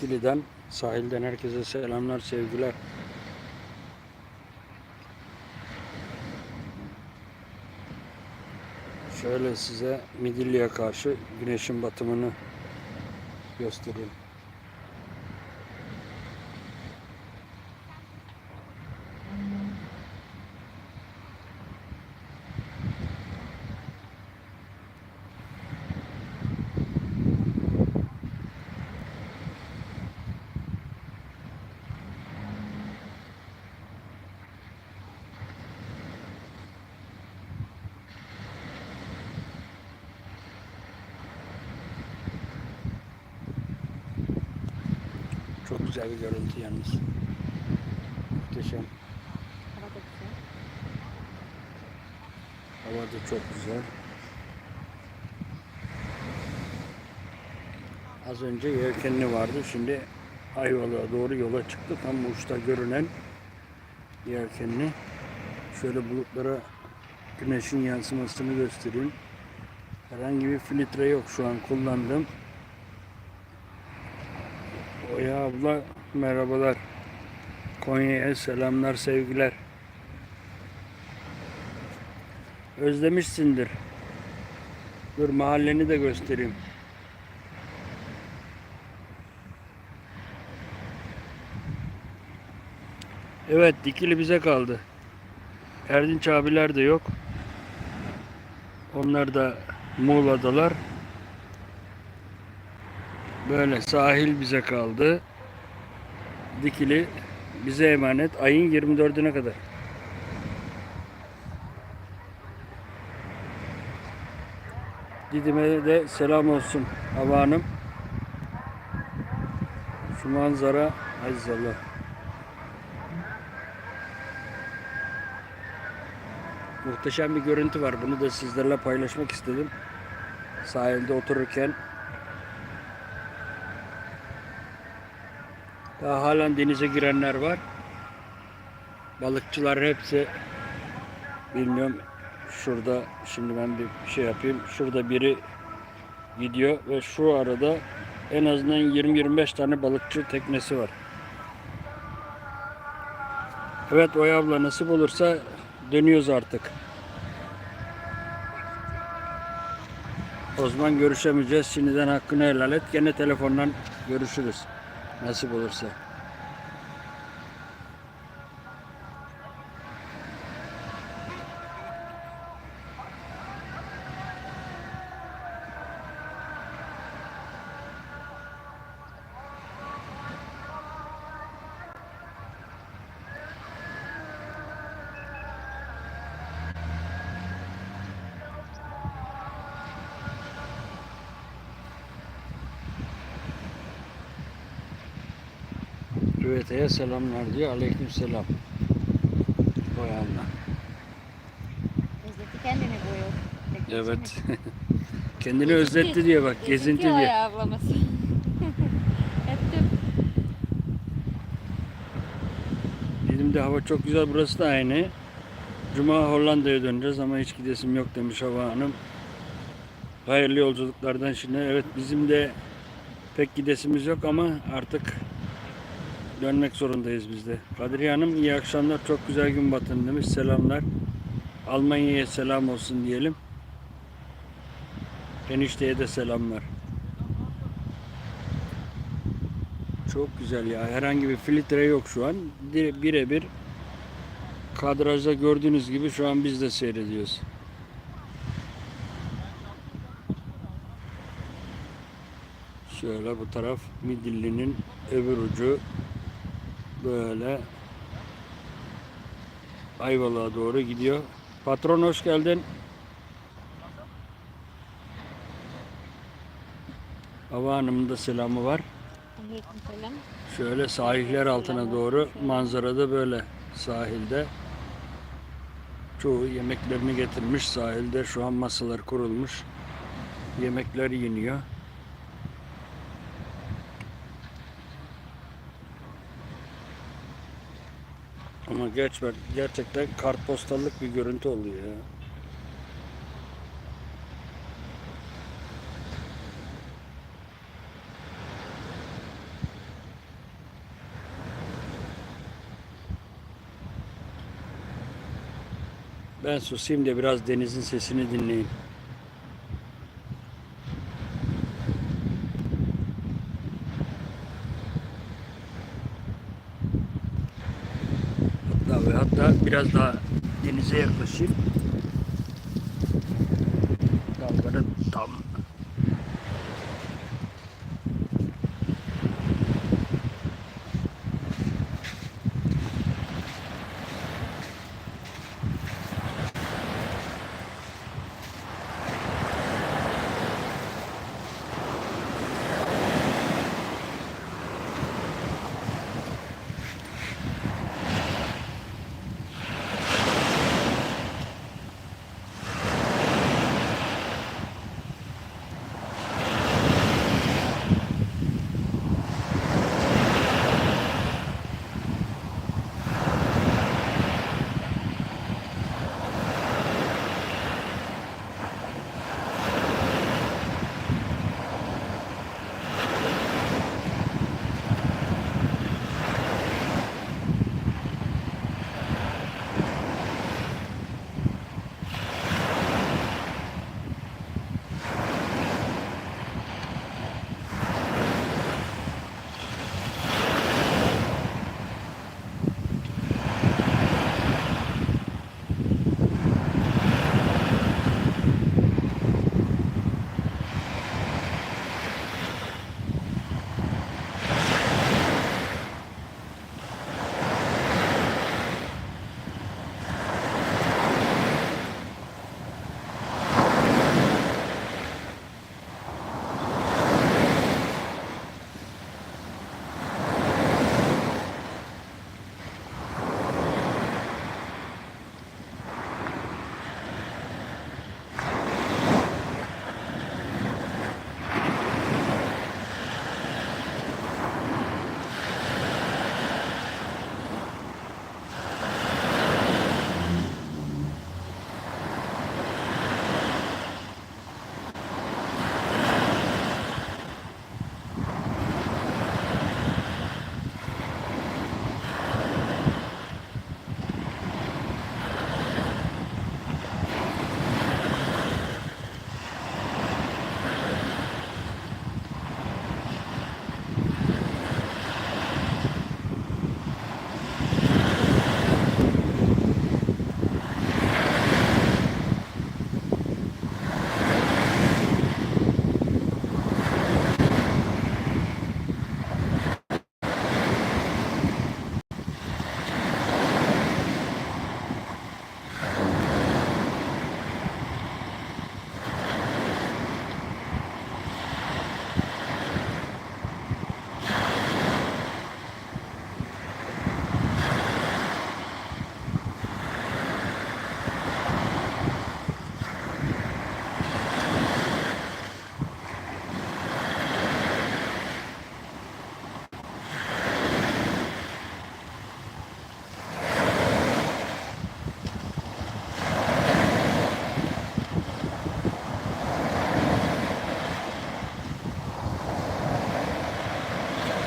Kili'den, sahilden herkese selamlar, sevgiler. Şöyle size Midilli'ye karşı güneşin batımını göstereyim. Çok güzel bir görüntü yalnız. Muhteşem. Hava da güzel. Hava da çok güzel. Az önce yelkenli vardı. Şimdi Ayvalık'a doğru yola çıktık. Tam uçta görünen yelkenli. Şöyle bulutlara güneşin yansımasını göstereyim. Herhangi bir filtre yok şu an kullandım. Oya abla merhabalar. Konya'ya selamlar sevgiler. Özlemişsindir. Dur mahalleni de göstereyim. Evet dikili bize kaldı. Erdinç abiler de yok. Onlar da Muğla'dalar. Böyle sahil bize kaldı. Dikili bize emanet ayın 24'üne kadar. Didim'e de selam olsun Hava Hanım. Şu manzara Allah. Muhteşem bir görüntü var. Bunu da sizlerle paylaşmak istedim. Sahilde otururken daha halen denize girenler var. Balıkçılar hepsi bilmiyorum şurada şimdi ben bir şey yapayım. Şurada biri gidiyor ve şu arada en azından 20-25 tane balıkçı teknesi var. Evet Oya abla nasip olursa dönüyoruz artık. O zaman görüşemeyeceğiz. Şimdiden hakkını helal et. Gene telefondan görüşürüz. Nasip olursa. Rüvete'ye selamlar diyor. Aleyküm selam. Oya abla. Özletti kendini. Tek Evet. Kendini özletti diyor bak. Gezinti diyor. Ablaması. Öptüm. Dedim de hava çok güzel. Burası da aynı. Cuma Hollanda'ya döneceğiz ama hiç gidesim yok demiş Hava Hanım. Hayırlı yolculuklardan şimdi. Evet bizim de pek gidesimiz yok ama artık dönmek zorundayız biz de. Kadriye Hanım iyi akşamlar. Çok güzel gün batın demiş. Selamlar. Almanya'ya selam olsun diyelim. Enişteye de selamlar. Çok güzel ya. Herhangi bir filtre yok şu an. Birebir kadrajda gördüğünüz gibi şu an biz de seyrediyoruz. Şöyle bu taraf Midilli'nin öbür ucu böyle Ayvalık'a doğru gidiyor. Patron hoş geldin. Hava Hanım'ın da selamı var. Şöyle sahiller altına doğru manzarada böyle sahilde. Çoğu yemeklerini getirmiş sahilde. Şu an masalar kurulmuş. Yemekler yeniyor. ama geçmek gerçekten kartpostallık bir görüntü oluyor ya. Ben susayım da biraz denizin sesini dinleyeyim. Biraz daha denize yaklaşayım.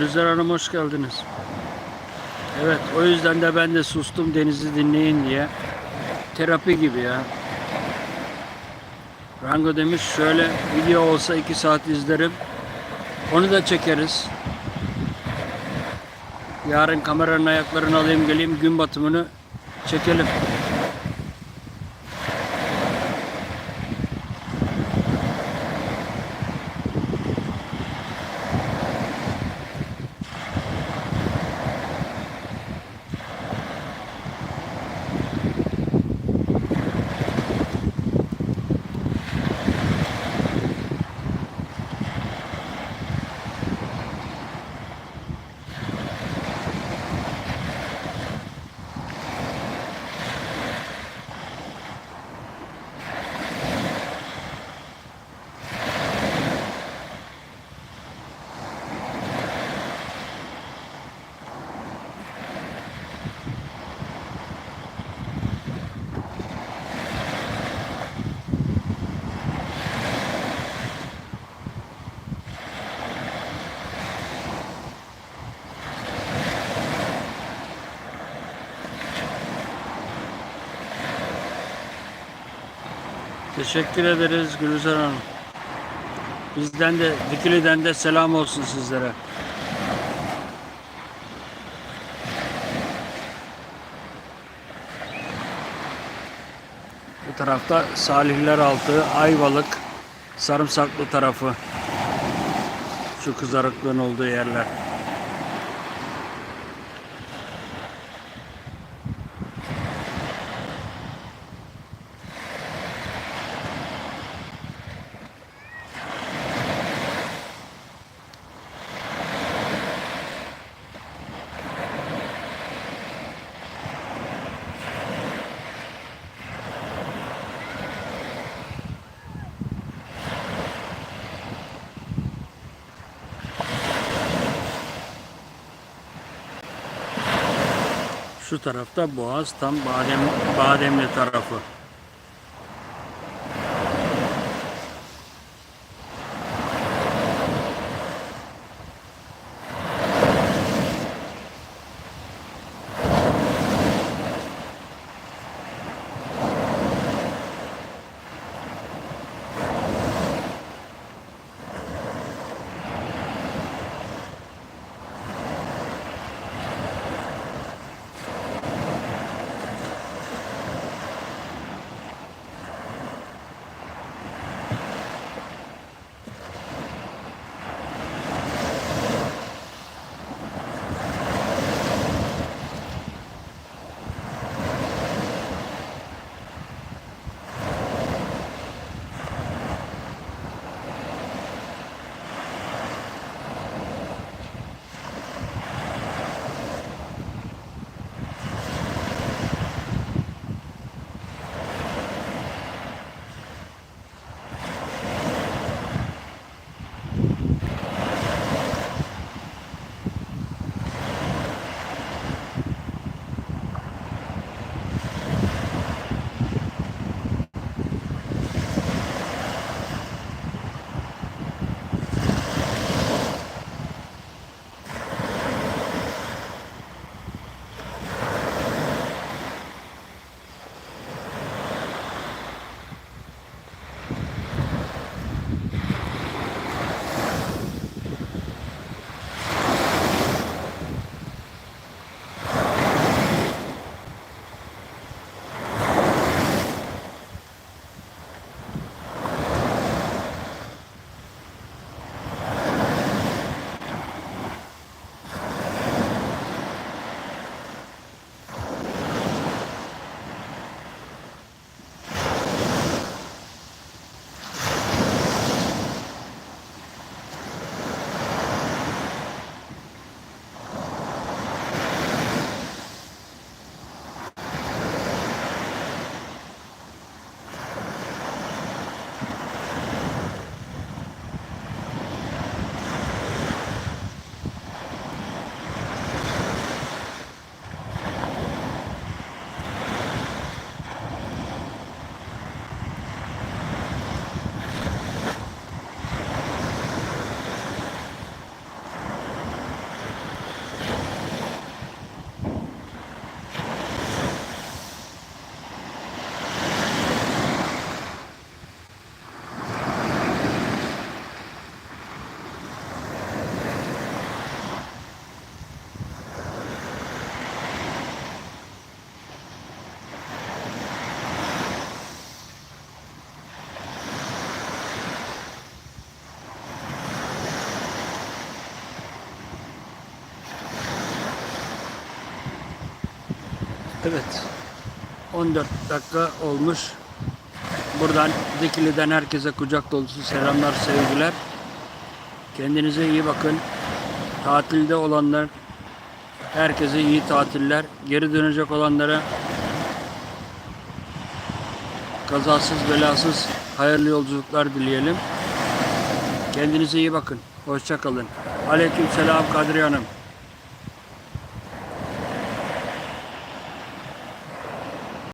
Gülizar Hanım hoş geldiniz. Evet o yüzden de ben de sustum denizi dinleyin diye. Terapi gibi ya. Rango demiş şöyle video olsa iki saat izlerim. Onu da çekeriz. Yarın kameranın ayaklarını alayım geleyim gün batımını çekelim. Teşekkür ederiz Gülizar Hanım. Bizden de Dikili'den de selam olsun sizlere. Bu tarafta Salihler Altı, Ayvalık, Sarımsaklı tarafı. Şu kızarıklığın olduğu yerler. Şu tarafta Boğaz tam Badem, Bademli tarafı. Evet. 14 dakika olmuş. Buradan Dikili'den herkese kucak dolusu selamlar, sevgiler. Kendinize iyi bakın. Tatilde olanlar herkese iyi tatiller. Geri dönecek olanlara kazasız belasız hayırlı yolculuklar dileyelim. Kendinize iyi bakın. Hoşça kalın. Aleyküm selam Kadriye Hanım.